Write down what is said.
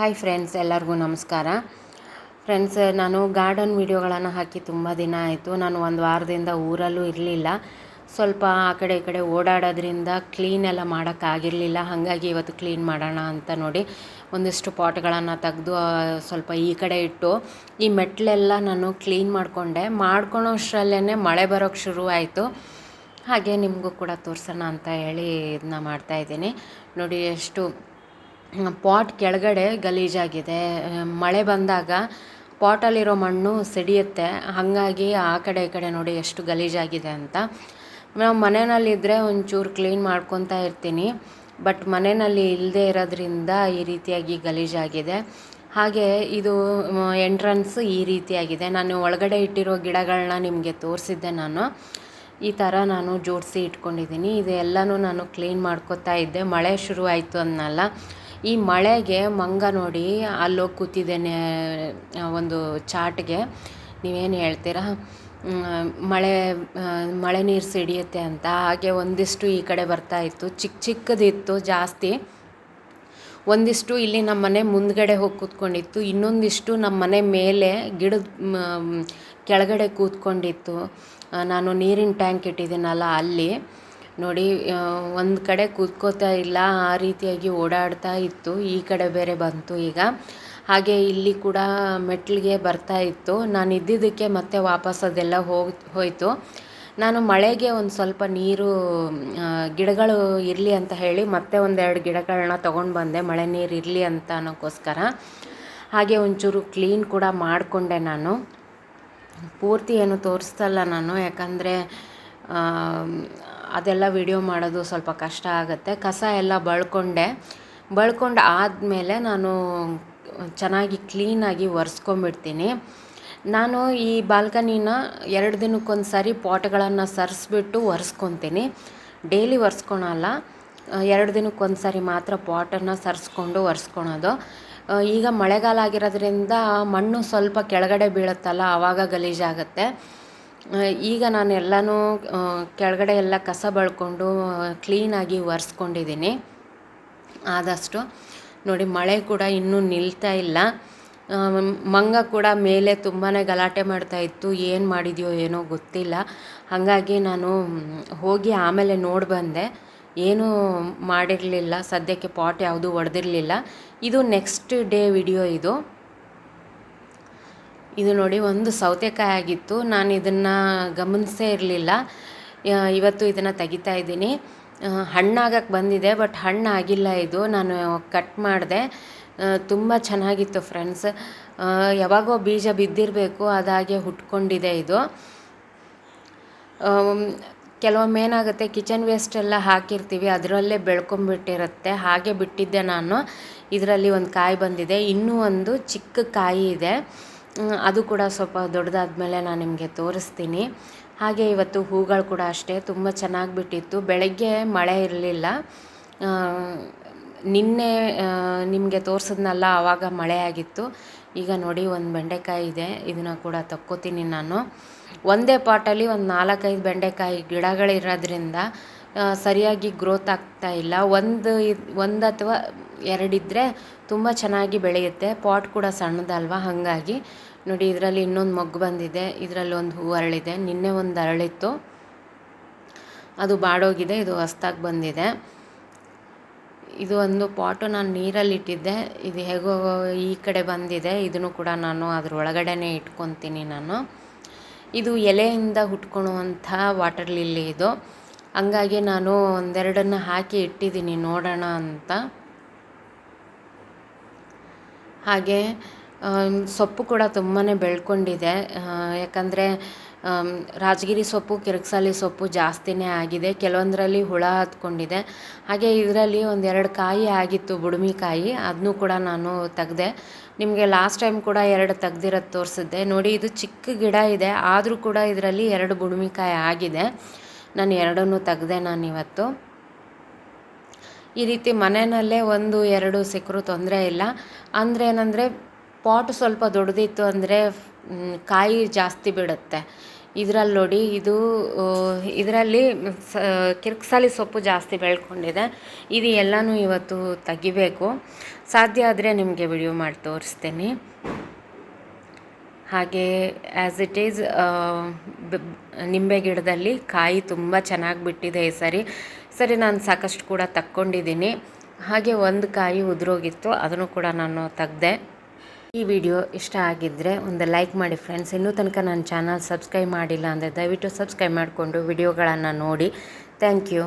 Hi friends ಎಲ್ಲರಿಗೂ ನಮಸ್ಕಾರ. Friends ನಾನು ಗಾರ್ಡನ್ ವೀಡಿಯೋಗಳನ್ನು ಹಾಕಿ ತುಂಬ ದಿನ ಆಯಿತು. ನಾನು ಒಂದು ವಾರದಿಂದ ಊರಲ್ಲೂ ಇರಲಿಲ್ಲ. ಸ್ವಲ್ಪ ಆ ಕಡೆ ಈ ಕಡೆ ಓಡಾಡೋದ್ರಿಂದ ಕ್ಲೀನ್ ಎಲ್ಲ ಮಾಡೋಕ್ಕಾಗಿರಲಿಲ್ಲ ಹಾಗಾಗಿ ಇವತ್ತು ಕ್ಲೀನ್ ಮಾಡೋಣ ಅಂತ ನೋಡಿ ಒಂದಿಷ್ಟು ಪಾಟ್ಗಳನ್ನು ತೆಗೆದು ಸ್ವಲ್ಪ ಈ ಕಡೆ ಇಟ್ಟು ಈ ಮೆಟ್ಲೆಲ್ಲ ನಾನು ಕ್ಲೀನ್ ಮಾಡಿಕೊಂಡೆ. ಮಾಡ್ಕೊಳೋ ಅಷ್ಟರಲ್ಲೇ ಮಳೆ ಬರೋಕ್ಕೆ ಶುರು ಆಯಿತು. ಹಾಗೆ ನಿಮಗೂ ಕೂಡ ತೋರಿಸೋಣ ಅಂತ ಹೇಳಿ ಇದನ್ನ ಮಾಡ್ತಾಯಿದ್ದೀನಿ ನೋಡಿ ಎಷ್ಟು ಪಾಟ್ ಕೆಳಗಡೆ ಗಲೀಜಾಗಿದೆ. ಮಳೆ ಬಂದಾಗ ಪಾಟಲ್ಲಿರೋ ಮಣ್ಣು ಸಿಡಿಯುತ್ತೆ. ಹಾಗಾಗಿ ಆ ಕಡೆ ಈ ಕಡೆ ನೋಡಿ ಎಷ್ಟು ಗಲೀಜಾಗಿದೆ ಅಂತ. ನಾವು ಮನೆಯಲ್ಲಿದ್ದರೆ ಒಂಚೂರು ಕ್ಲೀನ್ ಮಾಡ್ಕೊತಾ ಇರ್ತೀನಿ. ಬಟ್ ಮನೆಯಲ್ಲಿ ಇಲ್ಲದೆ ಇರೋದ್ರಿಂದ ಈ ರೀತಿಯಾಗಿ ಗಲೀಜಾಗಿದೆ. ಹಾಗೆ ಇದು ಎಂಟ್ರನ್ಸ್ ಈ ರೀತಿಯಾಗಿದೆ. ನಾನು ಒಳಗಡೆ ಇಟ್ಟಿರೋ ಗಿಡಗಳನ್ನ ನಿಮಗೆ ತೋರಿಸಿದ್ದೆ ನಾನು. ಈ ಥರ ನಾನು ಜೋಡಿಸಿ ಇಟ್ಕೊಂಡಿದ್ದೀನಿ. ಇದೆಲ್ಲನೂ ನಾನು ಕ್ಲೀನ್ ಮಾಡ್ಕೋತಾ ಇದ್ದೆ. ಮಳೆ ಶುರುವಾಯಿತು ಅನ್ನಲ್ಲ. ಈ ಮಳೆಗೆ ಮಂಗ ನೋಡಿ ಅಲ್ಲೋಗಿ ಕೂತಿದ್ದೇನೆ ಒಂದು ಚಾಟ್ಗೆ. ನೀವೇನು ಹೇಳ್ತೀರಾ? ಮಳೆ ಮಳೆ ನೀರು ಸಿಡಿಯುತ್ತೆ ಅಂತ. ಹಾಗೆ ಒಂದಿಷ್ಟು ಈ ಕಡೆ ಬರ್ತಾ ಇತ್ತು. ಚಿಕ್ಕ ಚಿಕ್ಕದಿತ್ತು ಜಾಸ್ತಿ. ಒಂದಿಷ್ಟು ಇಲ್ಲಿ ನಮ್ಮ ಮನೆ ಮುಂದ್ಗಡೆ ಹೋಗಿ ಕೂತ್ಕೊಂಡಿತ್ತು. ಇನ್ನೊಂದಿಷ್ಟು ನಮ್ಮ ಮನೆ ಮೇಲೆ ಗಿಡದ ಕೆಳಗಡೆ ಕೂತ್ಕೊಂಡಿತ್ತು. ನಾನು ನೀರಿನ ಟ್ಯಾಂಕ್ ಇಟ್ಟಿದ್ದೀನಲ್ಲ ಅಲ್ಲಿ. ನೋಡಿ ಒಂದು ಕಡೆ ಕೂತ್ಕೋತಾ ಇಲ್ಲ, ಆ ರೀತಿಯಾಗಿ ಓಡಾಡ್ತಾ ಇತ್ತು, ಈ ಕಡೆ ಬೇರೆ ಬಂತು ಈಗ. ಹಾಗೆ ಇಲ್ಲಿ ಕೂಡ ಮೆಟ್ಲಿಗೆ ಬರ್ತಾ ಇತ್ತು. ನಾನು ಇದ್ದಿದ್ದಕ್ಕೆ ಮತ್ತೆ ವಾಪಸ್ ಅದೆಲ್ಲ ಹೋಗಿ, ಹೋಯಿತು. ನಾನು ಮಳೆಗೆ ಒಂದು ಸ್ವಲ್ಪ ನೀರು ಗಿಡಗಳು ಇರಲಿ ಅಂತ ಹೇಳಿ ಮತ್ತೆ ಒಂದೆರಡು ಗಿಡಗಳನ್ನ ತೊಗೊಂಡು ಬಂದೆ. ಮಳೆ ನೀರು ಇರಲಿ ಅಂತ ಅನ್ನೋಕ್ಕೋಸ್ಕರ. ಹಾಗೆ ಒಂಚೂರು ಕ್ಲೀನ್ ಕೂಡ ಮಾಡಿಕೊಂಡೆ ನಾನು. ಪೂರ್ತಿ ಏನು ತೋರಿಸ್ತಲ್ಲ ನಾನು. ಯಾಕಂದರೆ ಅದೆಲ್ಲ ವಿಡಿಯೋ ಮಾಡೋದು ಸ್ವಲ್ಪ ಕಷ್ಟ ಆಗುತ್ತೆ. ಕಸ ಎಲ್ಲ ಬಳ್ಕೊಂಡೆ. ಬಳ್ಕೊಂಡು ಆದಮೇಲೆ ನಾನು ಚೆನ್ನಾಗಿ ಕ್ಲೀನಾಗಿ ಒರೆಸ್ಕೊಂಬಿಡ್ತೀನಿ ನಾನು ಈ ಬಾಲ್ಕನಿನ ಎರಡು ದಿನಕ್ಕೊಂದು ಸಾರಿ ಪಾಟ್ಗಳನ್ನು ಸರಿಸ್ಬಿಟ್ಟು ಒರೆಸ್ಕೊತೀನಿ. ಡೈಲಿ ಒರೆಸ್ಕೊಳಲ್ಲ. ಎರಡು ದಿನಕ್ಕೊಂದು ಸಾರಿ ಮಾತ್ರ ಪಾಟನ್ನು ಸರಿಸ್ಕೊಂಡು ಒರೆಸ್ಕೊಳೋದು. ಈಗ ಮಳೆಗಾಲ ಆಗಿರೋದ್ರಿಂದ ಮಣ್ಣು ಸ್ವಲ್ಪ ಕೆಳಗಡೆ ಬೀಳುತ್ತಲ್ಲ ಆವಾಗ ಗಲೀಜಾಗುತ್ತೆ. ಈಗ ನಾನು ಎಲ್ಲನೂ ಕೆಳಗಡೆ ಎಲ್ಲ ಕಸ ಬಳ್ಕೊಂಡು ಕ್ಲೀನಾಗಿ ಒರೆಸ್ಕೊಂಡಿದ್ದೀನಿ ಆದಷ್ಟು ನೋಡಿ, ಮಳೆ ಕೂಡ ಇನ್ನೂ ನಿಲ್ತಾ ಇಲ್ಲ. ಮಂಗ ಕೂಡ ಮೇಲೆ ತುಂಬಾ ಗಲಾಟೆ ಮಾಡ್ತಾ ಇತ್ತು. ಏನು ಮಾಡಿದೆಯೋ ಏನೋ ಗೊತ್ತಿಲ್ಲ. ಹಾಗಾಗಿ ನಾನು ಹೋಗಿ ಆಮೇಲೆ ನೋಡಿ ಬಂದೆ. ಏನೂ ಮಾಡಿರಲಿಲ್ಲ. ಸದ್ಯಕ್ಕೆ ಪಾಟ್ ಯಾವುದೂ ಒಡೆದಿರಲಿಲ್ಲ. ಇದು ನೆಕ್ಸ್ಟ್ ಡೇ ವಿಡಿಯೋ ಇದು. ಇದು ನೋಡಿ ಒಂದು ಸೌತೆಕಾಯಿ ಆಗಿತ್ತು. ನಾನು ಇದನ್ನು ಗಮನಿಸೇ ಇರಲಿಲ್ಲ. ಇವತ್ತು ಇದನ್ನು ತೆಗಿತಾ ಇದ್ದೀನಿ. ಹಣ್ಣಾಗಕ್ಕೆ ಬಂದಿದೆ, ಬಟ್ ಹಣ್ಣು ಆಗಿಲ್ಲ ಇದು. ನಾನು ಕಟ್ ಮಾಡಿದೆ. ತುಂಬ ಚೆನ್ನಾಗಿತ್ತು ಫ್ರೆಂಡ್ಸ್. ಯಾವಾಗೋ ಬೀಜ ಬಿದ್ದಿರಬೇಕು, ಅದಾಗೆ ಹುಟ್ಕೊಂಡಿದೆ ಇದು. ಕೆಲವೊಮ್ಮೆ ಏನಾಗುತ್ತೆ, ಕಿಚನ್ ವೇಸ್ಟ್ ಎಲ್ಲ ಹಾಕಿರ್ತೀವಿ, ಅದರಲ್ಲೇ ಬೆಳ್ಕೊಂಬಿಟ್ಟಿರುತ್ತೆ. ಹಾಗೆ ಬಿಟ್ಟಿದ್ದೆ ನಾನು. ಇದರಲ್ಲಿ ಒಂದು ಕಾಯಿ ಬಂದಿದೆ. ಇನ್ನೂ ಒಂದು ಚಿಕ್ಕ ಕಾಯಿ ಇದೆ. ಅದು ಕೂಡ ಸ್ವಲ್ಪ ದೊಡ್ಡದಾದ್ಮೇಲೆ ನಾನು ನಿಮಗೆ ತೋರಿಸ್ತೀನಿ. ಹಾಗೆ ಇವತ್ತು ಹೂಗಳು ಕೂಡ ಅಷ್ಟೇ, ತುಂಬ ಚೆನ್ನಾಗಿ ಬಿಟ್ಟಿತ್ತು. ಬೆಳಗ್ಗೆ ಮಳೆ ಇರಲಿಲ್ಲ. ನಿನ್ನೆ ನಿಮಗೆ ತೋರಿಸಿದ್ನಲ್ಲ ಆವಾಗ ಮಳೆ ಆಗಿತ್ತು. ಈಗ ನೋಡಿ ಒಂದು ಬೆಂಡೆಕಾಯಿ ಇದೆ, ಇದನ್ನು ಕೂಡ ತಕ್ಕೋತೀನಿ ನಾನು. ಒಂದೇ ಪಾಟಲ್ಲಿ ಒಂದು ನಾಲ್ಕೈದು ಬೆಂಡೆಕಾಯಿ ಗಿಡಗಳಿರೋದ್ರಿಂದ ಸರಿಯಾಗಿ ಗ್ರೋತ್ ಆಗ್ತಾ ಇಲ್ಲ. ಒಂದು ಒಂದು ಅಥವಾ ಎರಡಿದ್ದರೆ ತುಂಬ ಚೆನ್ನಾಗಿ ಬೆಳೆಯುತ್ತೆ. ಪಾಟ್ ಕೂಡ ಸಣ್ಣದಲ್ವ? ಹಾಗಾಗಿ. ನೋಡಿ, ಇದರಲ್ಲಿ ಇನ್ನೊಂದು ಮೊಗ್ಗು ಬಂದಿದೆ. ಇದರಲ್ಲಿ ಒಂದು ಹೂ ಅರಳಿದೆ. ನಿನ್ನೆ ಒಂದು ಅರಳಿತ್ತು. ಅದು ಬಾಡೋಗಿದೆ. ಇದು ಹೊಸ್ದಾಗಿ ಬಂದಿದೆ. ಇದು ಒಂದು ಪಾಟು ನಾನು ನೀರಲ್ಲಿ ಇಟ್ಟಿದ್ದೆ. ಇದು ಹೇಗೋ ಈ ಕಡೆ ಬಂದಿದೆ. ಇದನ್ನು ಕೂಡ ನಾನು ಅದ್ರ ಒಳಗಡೆ ಇಟ್ಕೊತೀನಿ ನಾನು. ಇದು ಎಲೆಯಿಂದ ಹುಟ್ಕೊಳುವಂಥ ವಾಟರ್ ಲಿಲ್ಲಿ ಇದು. ಹಂಗಾಗಿ ನಾನು ಒಂದೆರಡನ್ನು ಹಾಕಿ ಇಟ್ಟಿದ್ದೀನಿ. ನೋಡೋಣ ಅಂತ. ಹಾಗೆ ಸೊಪ್ಪು ಕೂಡ ತುಂಬಾ ಬೆಳ್ಕೊಂಡಿದೆ. ಯಾಕಂದರೆ ರಾಜಗಿರಿ ಸೊಪ್ಪು, ಕಿರಕ್ಸಾಲಿ ಸೊಪ್ಪು ಜಾಸ್ತಿನೇ ಆಗಿದೆ. ಕೆಲವೊಂದರಲ್ಲಿ ಹುಳ ಹತ್ಕೊಂಡಿದೆ. ಹಾಗೆ ಇದರಲ್ಲಿ ಒಂದೆರಡು ಕಾಯಿ ಆಗಿತ್ತು ಬುಡುಮಿಕಾಯಿ ಅದನ್ನೂ ಕೂಡ ನಾನು ತೆಗ್ದೆ. ನಿಮಗೆ ಲಾಸ್ಟ್ ಟೈಮ್ ಕೂಡ ಎರಡು ತೆಗ್ದಿರೋದು ತೋರಿಸಿದ್ದೆ. ನೋಡಿ, ಇದು ಚಿಕ್ಕ ಗಿಡ ಇದೆ. ಆದರೂ ಕೂಡ ಇದರಲ್ಲಿ ಎರಡು ಬುಡುಮಿಕಾಯಿ ಆಗಿದೆ. ನಾನು ಎರಡನ್ನೂ ತೆಗ್ದೆ ನಾನು ಇವತ್ತು. ಈ ರೀತಿ ಮನೆಯಲ್ಲೇ ಒಂದು, ಎರಡು ಸಿಕ್ಕರೂ ತೊಂದರೆ ಇಲ್ಲ. ಅಂದರೆ ಏನಂದರೆ ಪಾಟ್ ಸ್ವಲ್ಪ ದೊಡ್ಡದಿತ್ತು ಅಂದರೆ ಕಾಯಿ ಜಾಸ್ತಿ ಬಿಡುತ್ತೆ. ಇದರಲ್ಲಿ ನೋಡಿ, ಇದು ಇದರಲ್ಲಿ, ಸ, ಕಿರ್ಕ್ಸಾಲಿ ಸೊಪ್ಪು ಜಾಸ್ತಿ ಬೆಳ್ಕೊಂಡಿದೆ. ಇದು ಎಲ್ಲನೂ ಇವತ್ತು ತೆಗಿಬೇಕು. ಸಾಧ್ಯ ಆದರೆ ನಿಮಗೆ ವಿಡಿಯೋ ಮಾಡಿ ತೋರಿಸ್ತೀನಿ. ಹಾಗೆ ಆ್ಯಸ್ ಇಟ್ ಈಸ್ ನಿಂಬೆ ಗಿಡದಲ್ಲಿ ಕಾಯಿ ತುಂಬ ಚೆನ್ನಾಗಿ ಬಿಟ್ಟಿದೆ ಈ ಸರಿ. ಸರಿ, ನಾನು ಸಾಕಷ್ಟು ಕೂಡ ತಕ್ಕೊಂಡಿದ್ದೀನಿ. ಹಾಗೆ ಒಂದು ಕಾಯಿ ಉದುರೋಗಿತ್ತು, ಅದನ್ನು ಕೂಡ ನಾನು ತೆಗ್ದೆ. ಈ ವಿಡಿಯೋ ಇಷ್ಟ ಆಗಿದ್ದರೆ ಒಂದು ಲೈಕ್ ಮಾಡಿ ಫ್ರೆಂಡ್ಸ್. ಇನ್ನೂ ತನಕ ನನ್ನ ಚಾನಲ್ ಸಬ್ಸ್ಕ್ರೈಬ್ ಮಾಡಿಲ್ಲ ಅಂದರೆ ದಯವಿಟ್ಟು ಸಬ್ಸ್ಕ್ರೈಬ್ ಮಾಡಿಕೊಂಡು ವಿಡಿಯೋಗಳನ್ನು ನೋಡಿ. Thank you.